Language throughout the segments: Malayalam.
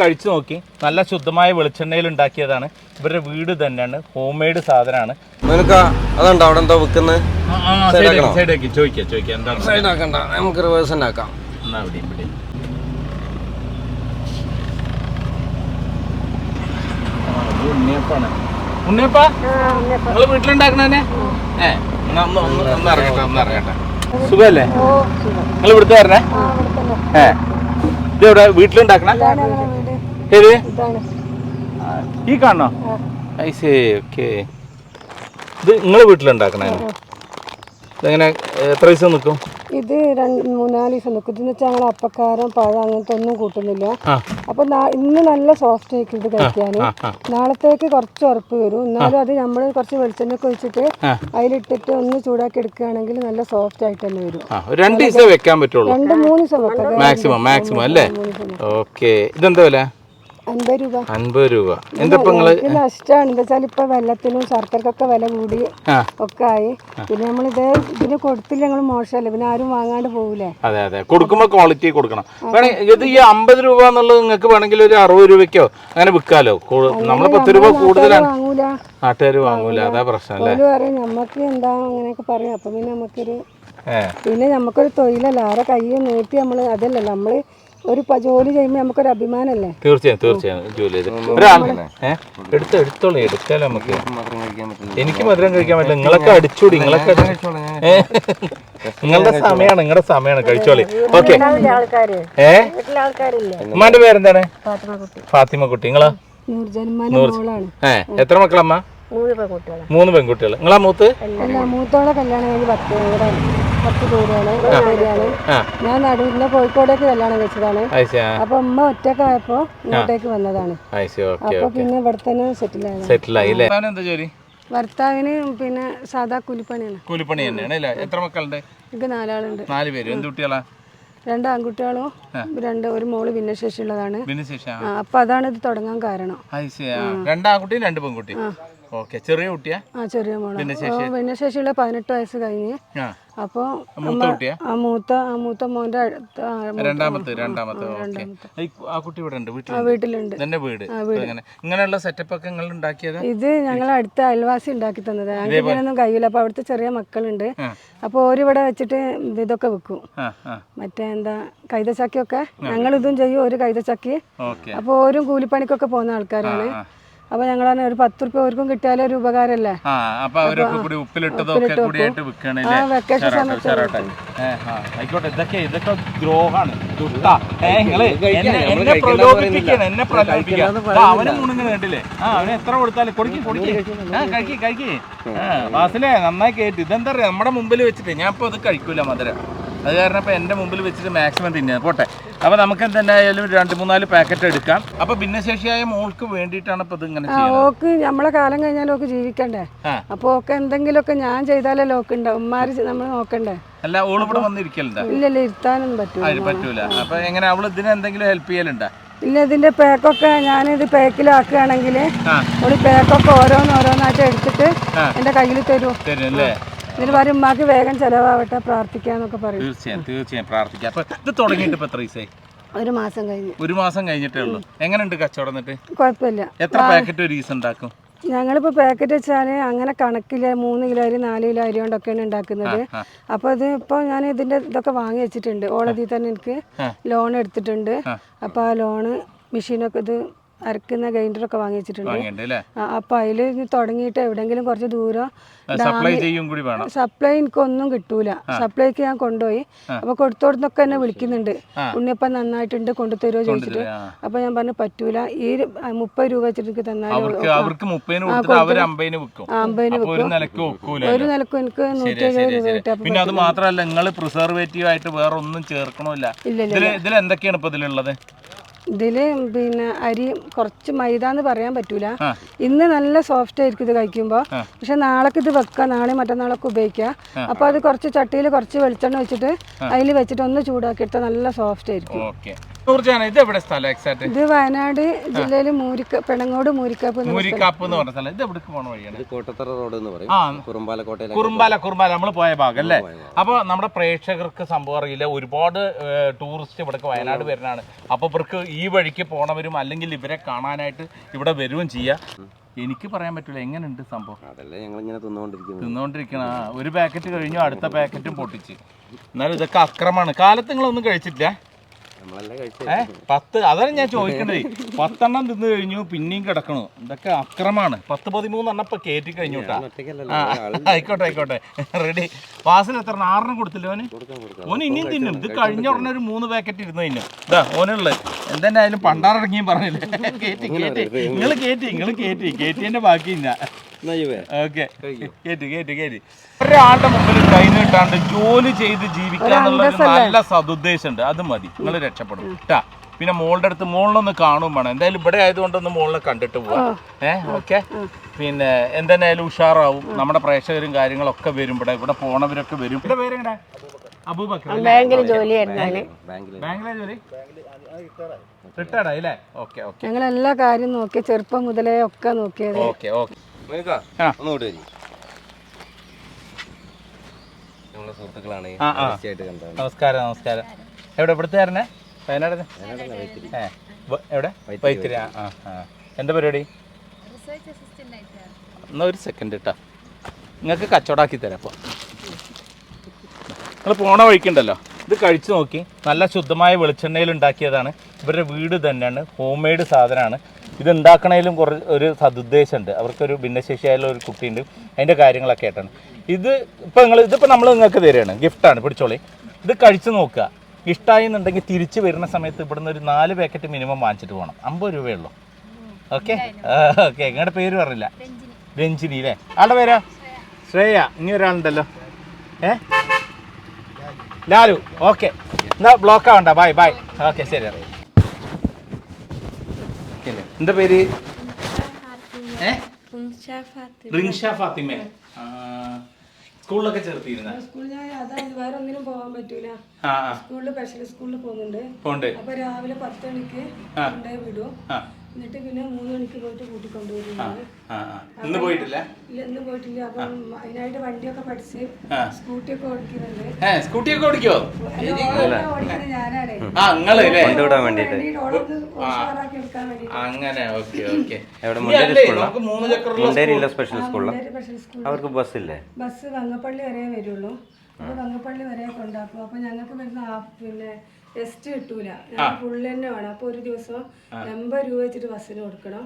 കഴിച്ചു നോക്കി. നല്ല ശുദ്ധമായ വെളിച്ചെണ്ണയിൽ ഉണ്ടാക്കിയതാണ്. ഇവരുടെ വീട് തന്നെയാണ്. ഹോം മെയ്ഡ് സാധനമാണ് അതുണ്ടോ? അവിടെ എന്തോ വിൽക്കുന്നത് സൈഡാക്കണോ? സൈഡാക്കി ചോദിക്കാം ചോദിക്കാം. എന്താണ് സൈഡാക്കണ്ട നമുക്ക് റിവേഴ്സ് തന്നെ ആക്കാം. എന്നാ ഇവിടെ ഇവിടെ ഉണ്ണിയപ്പാണ്. ഉണ്ണിയപ്പ? നിങ്ങൾ വീട്ടിലുണ്ടാക്കണേ ഏ ഒന്ന് ഒന്ന് ഒന്ന് ഇറങ്ങട്ടെ ഒന്ന് ഇറങ്ങട്ടെ സുഖല്ലേ? നിങ്ങൾ ഇവിടുത്തെ വരണേ ഏ. ഇത് എവിടെ? വീട്ടിലുണ്ടാക്കണ? ഏത്? ഈ കാണണോ ഐസേ ഓക്കെ ഇത് നിങ്ങളെ വീട്ടിലുണ്ടാക്കണേ? ഇതെങ്ങനെ എത്ര ദിവസം നിൽക്കും ഇത് രണ്ട് മൂന്നാൽ ദിവസം നിൽക്കും ഇതെന്ന് വെച്ചാൽ ഞങ്ങൾ അപ്പക്കാരം പഴം അങ്ങനത്തെ ഒന്നും കൂട്ടുന്നില്ല. അപ്പൊ ഇന്ന് നല്ല സോഫ്റ്റ് ആയിരിക്കും ഇത് കഴിക്കാൻ നാളത്തേക്ക് കുറച്ച് ഉറപ്പ് വരും. എന്നാലും അത് നമ്മൾ കുറച്ച് വെളിച്ചെണ്ണ ഒക്കെ ഒഴിച്ചിട്ട് അതിലിട്ടിട്ട് ഒന്ന് ചൂടാക്കി എടുക്കുകയാണെങ്കിൽ നല്ല സോഫ്റ്റ് ആയിട്ട് തന്നെ വരും. രണ്ട് ദിവസം വെക്കാൻ പറ്റുള്ളൂ. രണ്ട് മൂന്ന് ദിവസം വെക്കാം. മാക്സിമം മാക്സിമം അല്ലേ? ഓക്കെ ഇതെന്താ വില? അൻപത് രൂപ. എന്തപ്പോ നഷ്ടമാണ് എന്താ വെച്ചാൽ ഇപ്പൊ വെള്ളത്തിനും ശർക്കരക്കൊക്കെ വില കൂടി ഒക്കെ ആയി. പിന്നെ നമ്മൾ ഇത് ഇതിന് കൊടുത്തില്ല ഞങ്ങൾ മോശമല്ലേ. പിന്നെ ആരും വാങ്ങാണ്ട് പോകൂലേ അതെ അതെ. കൊടുക്കുമ്പോ ക്വാളിറ്റി കൊടുക്കണം. ഇത് ഈ അമ്പത് രൂപ എന്നുള്ളത് നിങ്ങൾക്ക് വേണമെങ്കിൽ ഒരു അറുപത് രൂപയ്ക്കോ അങ്ങനെ വിൽക്കാലോ? നമ്മൾ പത്ത് രൂപ കൂടുതലാണ്. നാട്ടുകാർ വാങ്ങൂല. അതാ പ്രശ്നം അല്ലേ? നമുക്ക് എന്താ അങ്ങനെയൊക്കെ പറയാം. അപ്പൊ പിന്നെ നമുക്കൊരു പിന്നെ നമുക്കൊരു തൊഴിലല്ല. ആരെ കൈ നീട്ടി നമ്മൾ അതല്ല നമ്മൾ ഒരു ജോലി ചെയ്യുമ്പോൾ നമുക്കൊരു അഭിമാനല്ലേ? തീർച്ചയായും തീർച്ചയായും. ജോലി ചെയ്ത്. ഒരാൾ എടുത്തോ എടുത്തോളൂ എടുക്കാലോ നമുക്ക്. എനിക്ക് മധുരം കഴിക്കാൻ പറ്റില്ല. നിങ്ങളൊക്കെ അടിച്ചൂടി നിങ്ങളൊക്കെ? നിങ്ങളുടെ സമയമാണ് നിങ്ങളുടെ സമയമാണ്. കഴിച്ചോളി. ഓക്കെ. ഏ? വീട്ടിലെ ആൾക്കാരില്ലേ? ഉമ്മാന്റെ പേരെന്താണ്? ഫാത്തിമ കുട്ടി നിങ്ങളാ? ഏ എത്ര മക്കളമ്മ? മൂന്ന് പെൺകുട്ടികളാണ് മൂന്ന് പെൺകുട്ടികൾ നിങ്ങളാ മൂത്ത്? മൂത്തോളെ കല്യാണം കഴിഞ്ഞ് പത്ത് പത്ത് ഞാൻ നടുവിന്റെ കോഴിക്കോടേക്ക് കല്യാണം കഴിച്ചതാണ്. അപ്പൊ ഉമ്മ ഒറ്റക്കായപ്പോ ഇങ്ങോട്ടേക്ക് വന്നതാണ്. അപ്പൊ പിന്നെ ഇവിടെ തന്നെ സെറ്റിൽ ആയി സെറ്റിലായി എന്താ ജോലി? ഭർത്താവിന് പിന്നെ സാധാ കൂലിപ്പണിയാണ്. കൂലിപ്പണി തന്നെയാണ് അല്ലേ? എത്ര മക്കളുണ്ട്? എനിക്ക് നാലാളുണ്ട്. നാല് പേര്. എന്ത് കുട്ടികളാ? രണ്ട് ആൺകുട്ടികളും രണ്ട് ഒരു മോൾ ഭിന്നശേഷിയുള്ളതാണ്. ഭിന്നശേഷി ആ, അപ്പൊ അതാണ് ഇത് തുടങ്ങാൻ കാരണം. രണ്ട് ആൺകുട്ടിയും രണ്ട് പെൺകുട്ടി ഓക്കെ. ചെറിയ കുട്ടിയാ? ആ ചെറിയ മോൾ. ഓ, ഭിന്നശേഷിയുള്ള പതിനെട്ട് വയസ്സ് കഴിഞ്ഞ്. അപ്പൊ മൂത്ത മൂത്ത ആ മൂത്ത മോന്റെ രണ്ടാമത്തെ രണ്ടാമത്തെ. ആ കുട്ടി ഇവിടെ ഉണ്ട് വീട്ടിലുണ്ട്. ഇതെന്റെ വീട്? ഇങ്ങനെയുള്ള സെറ്റപ്പ് ഒക്കെ നിങ്ങൾ ഉണ്ടാക്കിയത്? ഇത് ഞങ്ങൾ അടുത്ത അയൽവാസി ഉണ്ടാക്കി തന്നത്. അങ്ങനെയൊന്നും കഴിയില്ല അപ്പൊ അവിടുത്തെ ചെറിയ മക്കളുണ്ട്. അപ്പൊ ഓരിവിടെ വെച്ചിട്ട് ഇതൊക്കെ വെക്കും. മറ്റേ എന്താ കൈതച്ചക്കൊക്കെ ഞങ്ങൾ ഇതും ചെയ്യും ഒരു കൈതച്ചക്കി. അപ്പൊ ഓരും കൂലിപ്പണിക്കൊക്കെ പോകുന്ന ആൾക്കാരാണ്. അപ്പോൾ ഞങ്ങളാണ് ഒരു പത്ത് റുപ്യ അവർക്കും കിട്ടിയാലും ഒരു ഉപകാരമല്ലേ ആ അപ്പൊ അവരൊക്കെ കൂടി ഉപ്പിലിട്ടതൊക്കെ കൂടിയായിട്ട് വിൽക്കണല്ലേ? ആ വെക്കേഷൻ സമയത്ത് ഉഷാറാട്ടെ ഏ, ആ, ആയിക്കോട്ടെ. ഇതൊക്കെ ഇതൊക്കെ ദ്രോഹാണ്. ദുഷ്ടാ. ഏ, നിങ്ങൾ എന്നെ- എന്നെ പ്രലോഭിപ്പിക്കാണ് എന്നെ പ്രലോഭിപ്പിക്കാണ് അവനെ മുണുങ്ങ് കണ്ടില്ലേ ആ അവന് എത്ര കൊടുത്താലും കൊടുക്കി കൊടുക്കി. ആ കഴിക്കി കഴിക്കി. ആ വാസിലേ നന്നായി കേട്ടു. ഇതെന്താ പറയാ നമ്മുടെ മുമ്പിൽ വെച്ചിട്ട് ഞാൻ ഇപ്പൊ അത് കഴിക്കൂല മധുരം. അത് കാരണം ഇപ്പൊ എന്റെ മുമ്പിൽ വെച്ചിട്ട് മാക്സിമം തിന്നെ. പോട്ടെ. അപ്പൊ നമുക്ക് എന്തായാലും രണ്ട് മൂന്നാൽ പാക്കറ്റ് എടുക്കാം. അപ്പൊ ഭിന്നശേഷിയായ മോൾക്ക് വേണ്ടിയിട്ടാണ് ഇപ്പൊ ഇത് ഇങ്ങനെ ആ ഓക്ക് നമ്മളെ കാലം കഴിഞ്ഞാൽ ഓക്ക് ജീവിക്കണ്ടേ? അപ്പൊ അപ്പോൾ ഓക്കെ എന്തെങ്കിലുമൊക്കെ ഞാൻ ചെയ്താലേ ലോക്ക് ഉണ്ടാവും ഉമ്മാര് നമ്മൾ നോക്കണ്ടേ? അല്ല ഓൾ ഇവിടെ വന്നിരിക്കലുണ്ടാ. ഇല്ലല്ല ഇരുത്താനൊന്നും പറ്റൂല. പറ്റൂല. അപ്പൊ എങ്ങനെ അവൾ ഇതിന് എന്തെങ്കിലും ഹെൽപ്പ് ചെയ്യലുണ്ടാ? ഇല്ല ഇതിന്റെ പാക്കൊക്കെ ഞാനിത് പാക്കിലാക്കുകയാണെങ്കിൽ ഒരു പാക്കൊക്കെ ഓരോന്നോരോന്നായിട്ട് എടുത്തിട്ട് എന്റെ കയ്യിൽ തരും തരും അല്ലേ പറയും ഉമ്മാക്ക് വേഗം ചിലവാവട്ടെ പ്രാർത്ഥിക്കാന്നൊക്കെ പറയും. തീർച്ചയായും തീർച്ചയായും പ്രാർത്ഥിക്കാം. അപ്പൊ ഇത് തുടങ്ങിയിട്ട് ഇപ്പൊ എത്ര ദിവസമായി ഒരു മാസം കഴിഞ്ഞു. ഒരു മാസം കഴിഞ്ഞിട്ടേ ഉള്ളൂ. എങ്ങനെയുണ്ട് കച്ചവടം എന്നിട്ട്? കുഴപ്പമില്ല. എത്ര പാക്കറ്റ് ഒരു ദിവസം ഉണ്ടാക്കും? ഞങ്ങളിപ്പോൾ പാക്കറ്റ് വെച്ചാൽ അങ്ങനെ കണക്കില്ല മൂന്ന് കിലോ അരി നാല് കിലോ അരി കൊണ്ടൊക്കെയാണ് ഉണ്ടാക്കുന്നത്. അപ്പൊ അപ്പോൾ ഇത് ഇപ്പോൾ ഞാൻ ഇതിന്റെ ഇതൊക്കെ വാങ്ങി വെച്ചിട്ടുണ്ട്. ഓളതിൽ തന്നെ എനിക്ക് ലോൺ എടുത്തിട്ടുണ്ട്. അപ്പോൾ ആ ലോണ് മെഷീനൊക്കെ ഇത് അരക്കുന്ന ഗ്രൈൻഡറൊക്കെ വാങ്ങി വെച്ചിട്ടുണ്ട്. അപ്പൊ അതിൽ തുടങ്ങിയിട്ട് എവിടെങ്കിലും കുറച്ച് ദൂരം സപ്ലൈ എനിക്കൊന്നും കിട്ടൂല. സപ്ലൈക്ക് ഞാൻ കൊണ്ടുപോയി. അപ്പൊ കൊടുത്തോടത്തൊക്കെ എന്നെ വിളിക്കുന്നുണ്ട്. ഉണ്ണിയപ്പ നന്നായിട്ടുണ്ട് കൊണ്ടുതരുമോ ചോദിച്ചിട്ട്. അപ്പൊ ഞാൻ പറഞ്ഞു പറ്റൂല. ഈ മുപ്പത് രൂപ വെച്ചിട്ട് എനിക്ക് തന്നാലും ഒരു നിലയ്ക്ക് എനിക്ക് നൂറ്റി എഴുപത് രൂപ കിട്ടും പിന്നെ അത് മാത്രമല്ല നിങ്ങൾ പ്രിസർവേറ്റീവ് ആയിട്ട് വേറെ ഒന്നും ചേർക്കണമില്ല ഇതിൽ എന്തൊക്കെയാണ് ഇപ്പൊ ഇതിലുള്ളത് ഇതിൽ പിന്നെ അരി കുറച്ച് മൈദ എന്ന് പറയാൻ പറ്റൂല. ഇന്ന് നല്ല സോഫ്റ്റ് ആയിരിക്കും ഇത് കഴിക്കുമ്പോൾ പക്ഷെ നാളേക്ക് ഇത് വെക്കാം നാളെ മറ്റന്നാളൊക്കെ ഉപയോഗിക്കാം. അപ്പോൾ അത് കുറച്ച് ചട്ടിയിൽ കുറച്ച് വെളിച്ചെണ്ണ വെച്ചിട്ട് അതിൽ വെച്ചിട്ട് ഒന്ന് ചൂടാക്കി എടുത്താൽ നല്ല സോഫ്റ്റ് ആയിരിക്കും. ഇത് എവിടെ സ്ഥലം എക്സാക്ട് ഇത് വയനാട് ജില്ലയിൽ മൂരിക്ക പെണങ്ങോട് മൂരിക്കാപ്പ് അപ്പൊ മൂരിക്കാപ്പ് എന്ന് പറഞ്ഞ സ്ഥലം. ഇത് എവിടേക്ക് പോണ വഴിയാണ്? ഇത് കോട്ടത്തറ റോഡ് എന്ന് പറയും. കുറുമ്പാല കുറുമ്പാല കുറുമ്പാല. നമ്മൾ പോയ ഭാഗം അല്ലേ? അപ്പോൾ നമ്മുടെ പ്രേക്ഷകർക്ക് സംഭവം അറിയില്ല. ഒരുപാട് ടൂറിസ്റ്റ് ഇവിടേക്ക് വയനാട് വരുന്നതാണ്. അപ്പോൾ ഇവർക്ക് ഈ വഴിക്ക് പോണവരും അല്ലെങ്കിൽ ഇവരെ കാണാനായിട്ട് ഇവിടെ വരുകയും ചെയ്യാം. എനിക്ക് പറയാൻ പറ്റില്ല എങ്ങനെയുണ്ട് സംഭവം? അതല്ലേ ഞങ്ങൾ ഇങ്ങനെ തിന്നുകൊണ്ടിരിക്കണ. ഒരു പാക്കറ്റ് കഴിഞ്ഞു അടുത്ത പാക്കറ്റും പൊട്ടിച്ച്. എന്നാലും ഇതൊക്കെ അക്രമാണ് കാലത്ത് നിങ്ങളൊന്നും കഴിച്ചിട്ടില്ല? പത്ത് അതാണ് ഞാൻ ചോദിക്കണത്. പത്തെണ്ണം തിന്നു കഴിഞ്ഞു പിന്നെയും കിടക്കണു. ഇതൊക്കെ അക്രമാണ് പത്ത് പതിമൂന്നെണ്ണം ഇപ്പൊ കയറ്റി കഴിഞ്ഞു കേട്ടാ. ഒറ്റയ്ക്കല്ലല്ലോ ആ, ആയിക്കോട്ടെ ആയിക്കോട്ടെ. റെഡി. വാസിന് എത്ര ആറിനും കൊടുത്തില്ല ഓന്? ഓന് ഇനിയും തിന്നും. ഇത് കഴിഞ്ഞ ഉടനെ ഒരു മൂന്ന് പാക്കറ്റ് ഇരുന്ന് തിന്നും ഇതാ ഓനുള്ളത്. എന്തെന്നായാലും പണ്ടാറിറങ്ങിയും പറഞ്ഞില്ലേ? കയറ്റി കയറ്റി നിങ്ങൾ കയറ്റി നിങ്ങൾ കയറ്റി കയറ്റിന്റെ ബാക്കി ഇല്ല ഓക്കെ ഒരാളുടെ മുമ്പിൽ കൈ നീട്ടാണ്ട് ജോലി ചെയ്ത് ജീവിക്കുക എന്നുള്ള ഒരു നല്ല സതുദ്ദേശം ഉണ്ട് അത് മതി. നിങ്ങൾ രക്ഷപ്പെടും. കേട്ടാ പിന്നെ മോളുടെ അടുത്ത് മോളിലൊന്ന് കാണും വേണം. എന്തായാലും ഇവിടെ ആയതുകൊണ്ടൊന്ന് മോളിനെ കണ്ടിട്ട് പോവാം. ഏ ഓക്കെ? പിന്നെ എന്തെന്നായാലും ഉഷാറാവും. നമ്മുടെ പ്രേക്ഷകരും കാര്യങ്ങളൊക്കെ വരും. ഇവിടെ ഇവിടെ പോണവരൊക്കെ വരും. ഇവിടെ പേരെങ്ങനെ? ബാങ്കിൽ ജോലി ഞങ്ങൾ എല്ലാ കാര്യം നോക്കി ചെറുപ്പം മുതലേ ഒക്കെ നോക്കിയത്. Okay okay. നമസ്കാരം നമസ്കാരം. എവിടെ ഇവിടുത്തെ വയനാട് എവിടെ? വൈത്തിരി ആ ആ ആ. എന്താ പരിപാടി? എന്നാ ഒരു സെക്കൻഡ് കേട്ടോ നിങ്ങൾക്ക് കച്ചവടാക്കി തരാം അപ്പോൾ നിങ്ങൾ പോണ വഴിക്കുണ്ടല്ലോ. ഇത് കഴിച്ചു നോക്കി. നല്ല ശുദ്ധമായ വെളിച്ചെണ്ണയിൽ ഉണ്ടാക്കിയതാണ്. ഇവരുടെ വീട് തന്നെയാണ്. ഹോം മെയ്ഡ് സാധനമാണ്. ഇത് കുറ ഒരു സതുദ്ദേശമുണ്ട്. അവർക്കൊരു ഭിന്നശേഷിയായുള്ള ഒരു കുട്ടിയുണ്ട്. അതിന്റെ കാര്യങ്ങളൊക്കെ ആയിട്ടാണ്. ഇത് ഇപ്പോൾ നിങ്ങൾ ഇതിപ്പോൾ നമ്മൾ നിങ്ങൾക്ക് തരികയാണ്. ഗിഫ്റ്റാണ് പിടിച്ചോളി. ഇത് കഴിച്ചു നോക്കുക. ഇഷ്ടമായി എന്നുണ്ടെങ്കിൽ തിരിച്ച് വരുന്ന സമയത്ത് ഇവിടുന്ന് ഒരു നാല് പാക്കറ്റ് മിനിമം വാങ്ങിച്ചിട്ട് പോകണം. അമ്പത് രൂപയേ ഉള്ളൂ ഓക്കെ ഓക്കെ നിങ്ങളുടെ പേര് പറഞ്ഞില്ല. രഞ്ജിനി അല്ലേ? ആളുടെ പേരാ? ശ്രേയ. ഇനി ഒരാളുണ്ടല്ലോ. ഏ? ലാലു. ഓക്കെ എന്നാ ബ്ലോക്ക് ആവണ്ട. ബൈ ബൈ ഓക്കെ ശരി. ഇല്ലേ? എന്താ പേര്? ഏ? റിൻഷ ഫാത്തിമ സ്കൂളിലൊക്കെ ചേർത്തിരുന്ന? സ്കൂളിൽ ഞാൻ വേറെ ഒന്നിനും പോകാൻ പറ്റൂല. സ്കൂളിൽ സ്പെഷ്യൽ സ്കൂളിൽ പോകുന്നുണ്ട്. അപ്പൊ രാവിലെ പത്ത് മണിക്ക് കൊണ്ടുപോയി വിടും. എന്നിട്ട് പിന്നെ മൂന്ന് മണിക്ക് പോയിട്ട് കൂട്ടിക്കൊണ്ടുവരും ആ ആ ആ. ഇന്ന് പോയിട്ടില്ല? ഇല്ല ഇന്ന് പോയിട്ടില്ല. അപ്പം അതിനായിട്ട് വണ്ടിയൊക്കെ പഠിച്ച്. സ്കൂട്ടിയൊക്കെ ഓടിക്കുന്നുണ്ട്. സ്കൂട്ടിയൊക്കെ ഓടിക്കോ? ഓടിക്കുന്നത് ഞാനാണ്. ആ നിങ്ങൾ അങ്ങനെ ഓക്കെ ഓക്കെ. നമുക്ക് മൂന്ന് ചക്രമുള്ള സ്പെഷ്യൽ സ്കൂൾ അവർക്ക് ബസ്സില്ലേ? ബസ് വങ്ങപ്പള്ളി വരെ വരുള്ളൂ. അപ്പോൾ വങ്ങപ്പള്ളി വരെ കൊണ്ടാക്കും അപ്പോൾ ഞങ്ങൾക്ക് വരുന്ന പിന്നെ ടെസ്റ്റ് കിട്ടൂല. ഫുള്ള് തന്നെ വേണം. അപ്പൊ ഒരു ദിവസം എൺപത് രൂപ വെച്ചിട്ട് ബസ്സിന് കൊടുക്കണം.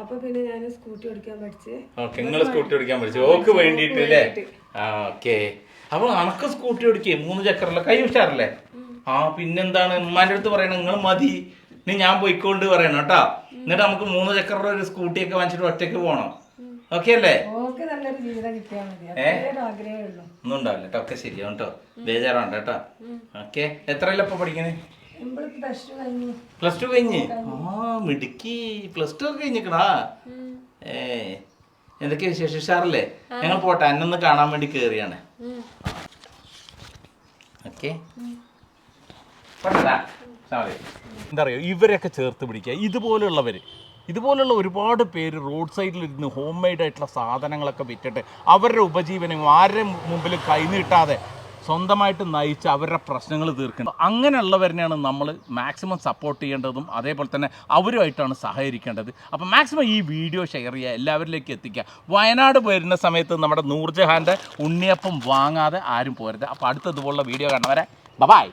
അപ്പൊ പിന്നെ ഞാൻ സ്കൂട്ടി ഓടിക്കാൻ പഠിച്ച് ഓക്കെ നിങ്ങൾ സ്കൂട്ടി ഓടിക്കാൻ പഠിച്ചു. ഓക്ക് വേണ്ടിട്ട് അല്ലേ ഓക്കെ. അപ്പൊ അനക്ക് സ്കൂട്ടി ഓടിക്കേ? മൂന്ന് ചക്രല്ല കൈ ഉഷാറല്ലേ? ആ പിന്നെന്താണ്? ഉമ്മാന്റെ അടുത്ത് പറയണ നിങ്ങൾ മതി. ഇനി ഞാൻ പോയിക്കൊണ്ട് പറയണം കേട്ടോ. എന്നിട്ട് നമുക്ക് മൂന്ന് ചക്രം ഒരു സ്കൂട്ടിയൊക്കെ വാങ്ങിച്ചിട്ട് ഒറ്റയ്ക്ക് പോകണം ഓക്കെ അല്ലേ? നല്ലൊരു ജീവിതം കിട്ടിയാൽ മതി. അത്രേ ആഗ്രഹമേ ഉള്ളൂ ഒന്നും ഉണ്ടാവില്ല കേട്ടോ ഒക്കെ ശരിയാവും കേട്ടോ ബേജാറാണ് കേട്ടോ ഓക്കെ. എത്രയല്ല ഇപ്പൊ പഠിക്കണേ? പ്ലസ് ടു കഴിഞ്ഞു. പ്ലസ് ടു കഴിഞ്ഞ്? ആ മിടുക്കി. പ്ലസ് ടു ഒക്കെ കഴിഞ്ഞിക്കടാ ഏ എന്തൊക്കെയാ വിശേഷം ഉഷാറല്ലേ? ഞങ്ങൾ പോട്ടെ അന്നൊന്ന് കാണാൻ വേണ്ടി കേറിയാണ്. ഓക്കെ. എന്താ പറയുക ഇവരെയൊക്കെ ചേർത്ത് പിടിക്കുക. ഇതുപോലുള്ളവർ ഇതുപോലുള്ള ഒരുപാട് പേര് റോഡ് സൈഡിൽ ഇരുന്ന് ഹോം മെയ്ഡ് ആയിട്ടുള്ള സാധനങ്ങളൊക്കെ വിറ്റിട്ട് അവരുടെ ഉപജീവനം ആരുടെ മുമ്പിൽ കൈനീട്ടാതെ സ്വന്തമായിട്ട് നയിച്ച് അവരുടെ പ്രശ്നങ്ങൾ തീർക്കുന്നത്. അങ്ങനെയുള്ളവരെയാണ് നമ്മൾ മാക്സിമം സപ്പോർട്ട് ചെയ്യേണ്ടതും അതേപോലെ തന്നെ അവരുമായിട്ടാണ് സഹകരിക്കേണ്ടത്. അപ്പോൾ മാക്സിമം ഈ വീഡിയോ ഷെയർ ചെയ്യുക എല്ലാവരിലേക്ക് എത്തിക്കുക. വയനാട് വരുന്ന സമയത്ത് നമ്മുടെ നൂർജഹാന്റെ ഉണ്ണിയപ്പം വാങ്ങാതെ ആരും പോരുത്. അപ്പോൾ അടുത്തതുപോലുള്ള വീഡിയോ കാണുന്നവരെ ബൈ